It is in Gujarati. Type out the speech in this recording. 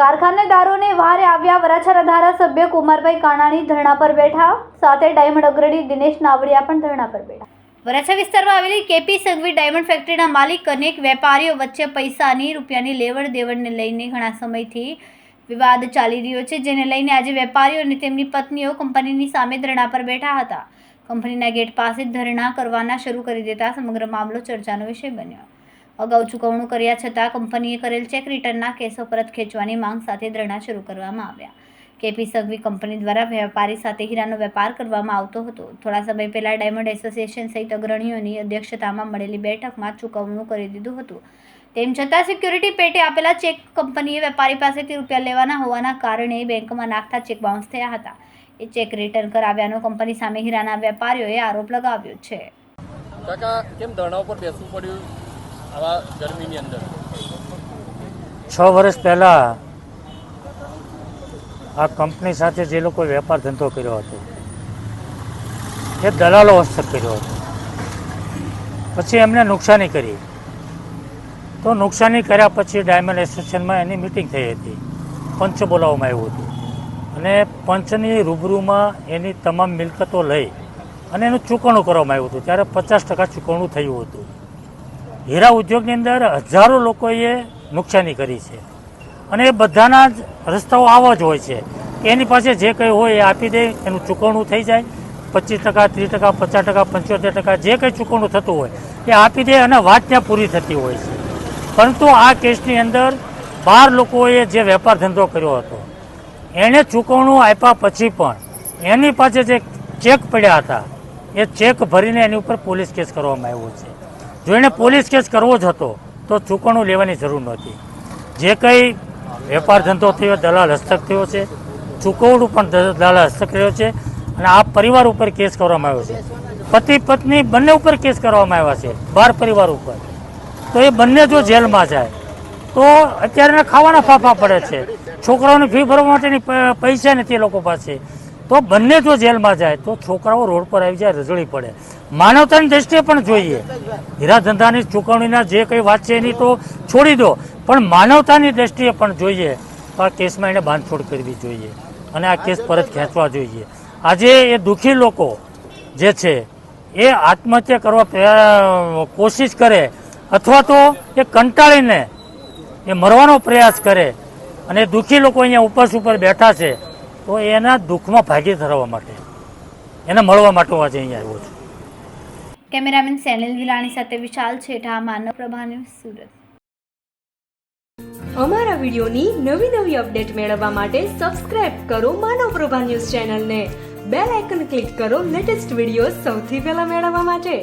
કારખાનેદારોને વારે આવ્યા વરાછાના ધારાસભ્ય કુમારભાઈ કાણાણી ધરણા પર બેઠા. સાથે ડાયમંડ અગ્રણી દિનેશ નાવડિયા પણ ધરણા પર બેઠા. વરાછા વિસ્તારમાં આવેલી કેપી સંઘવી ડાયમંડ ફેક્ટરીના માલિક અને વેપારીઓ વચ્ચે પૈસાની, રૂપિયાની લેવડ દેવડને લઈને ઘણા સમયથી વિવાદ ચાલી રહ્યો છે, જેને લઈને આજે વેપારીઓ અને તેમની પત્નીઓ કંપનીની સામે ધરણા પર બેઠા હતા. કંપનીના ગેટ પાસે ધરણા કરવાના શરૂ કરી દેતા સમગ્ર મામલો ચર્ચાનો વિષય બન્યો. અગાઉ ચૂકવણું કર્યા છતાં કંપનીએ કરેલ ચેક રિટર્નના કેસો પરત ખેંચવાની માંગ સાથે ધરણા શરૂ કરવામાં આવ્યા. કેપી સગવી કંપની દ્વારા વેપારી સાથે હીરાનો વેપાર કરવામાં આવતો હતો. થોડા સમય પહેલા ડાયમંડ એસોસિએશન સહિત અગ્રણીઓની અધ્યક્ષતામાં મળેલી બેઠકમાં ચૂકવણું કરી દીધું હતું. તેમ છતાં સિક્યુરિટી પેટે આપેલા ચેક કંપનીએ વેપારી પાસેથી રૂપિયા લેવાના હોવાના કારણે બેંકમાં નાખતા ચેક બાઉન્સ થયા હતા. એ ચેક રિટર્ન કરાવ્યાનો કંપની સામે હીરાના વેપારીઓએ આરોપ લગાવ્યો છે. કાકા કેમ ધરણા ઉપર બેસવું પડ્યું આવા ગરમીની અંદર? છ વર્ષ પહેલાં આ કંપની સાથે જે લોકોએ વેપાર ધંધો કર્યો હતો એ દલાલો હસ્તક કર્યો હતો. પછી એમને નુકસાની કરી. તો નુકસાની કર્યા પછી ડાયમંડ એસોસિએશનમાં એની મિટિંગ થઈ હતી. પંચ બોલાવવામાં આવ્યું હતું. અને પંચની રૂબરૂમાં એની તમામ મિલકતો લઈ અને એનું ચૂકવણું કરવામાં આવ્યું હતું. ત્યારે પચાસ ટકા ચૂકવણું થયું હતું. હીરા ઉદ્યોગની અંદર હજારો લોકોએ નુકસાની કરી છે. અને એ બધાના જ રસ્તાઓ આવા જ હોય છે એની પાસે જે કંઈ હોય એ આપી દે, એનું ચૂકવણું થઈ જાય. પચીસ ટકા, ત્રીસ ટકા, પચાસ ટકા, પંચોતેર ટકા જે કંઈ ચૂકવણું થતું હોય એ આપી દે અને વાત ત્યાં પૂરી થતી હોય છે. પરંતુ આ કેસની અંદર બાર લોકોએ જે વેપાર ધંધો કર્યો હતો એણે ચૂકવણું આપ્યા પછી પણ એની પાસે જે ચેક પડ્યા હતા, એ ચેક ભરીને એની ઉપર પોલીસ કેસ કરવામાં આવ્યો છે. જો એણે પોલીસ કેસ કરવો જ હતો, તો ચૂકવણું લેવાની જરૂર નહોતી. જે કંઈ વેપાર ધંધો થયો, દલાલ હસ્તક થયો છે, ચૂકવણું પણ દલાલ હસ્તક રહ્યો છે અને આ પરિવાર ઉપર કેસ કરવામાં આવ્યો છે. પતિ પત્ની બંને ઉપર કેસ કરવામાં આવ્યા છે, બાર પરિવાર ઉપર. તો એ બંને જો જેલમાં જાય, તો અત્યારે ખાવાના ફાફા પડે છે. છોકરાઓની ફી ભરવા માટેની પૈસા નથી લોકો પાસે. તો બંને જો જેલમાં જાય, તો છોકરાઓ રોડ પર આવી જાય રજળી પડે. માનવતાની દ્રષ્ટિએ પણ જોઈએ. હીરા ધંધાની ચૂકવણીના જે કંઈ વાત છે એની તો છોડી દો, પણ માનવતાની દ્રષ્ટિએ પણ જોઈએ, તો આ કેસમાં એને બાંધછોડ કરવી જોઈએ અને આ કેસ પરત ખેંચવા જોઈએ. આજે એ દુઃખી લોકો જે છે, એ આત્મહત્યા કરવા કોશિશ કરે અથવા તો એ કંટાળીને એ મરવાનો પ્રયાસ કરે અને દુઃખી લોકો અહીંયા ઉપસ ઉપર બેઠા છે તો એના દુઃખમાં ભાગી ધરવા માટે એને મળવા માટે હું આજે અહીંયા આવ્યો છું. કેમેરામેન સેનિલ ગિલાણી સાથે વિશાલ છેઠા માનવ પ્રભા ન્યૂઝ સુરત. અમારા વિડીયોની નવી નવી અપડેટ મેળવવા માટે સબસ્ક્રાઇબ કરો માનવ પ્રભા ન્યૂઝ ચેનલને. બેલ આઇકન ક્લિક કરો લેટેસ્ટ વીડિયો સૌથી પહેલા મેળવવા માટે.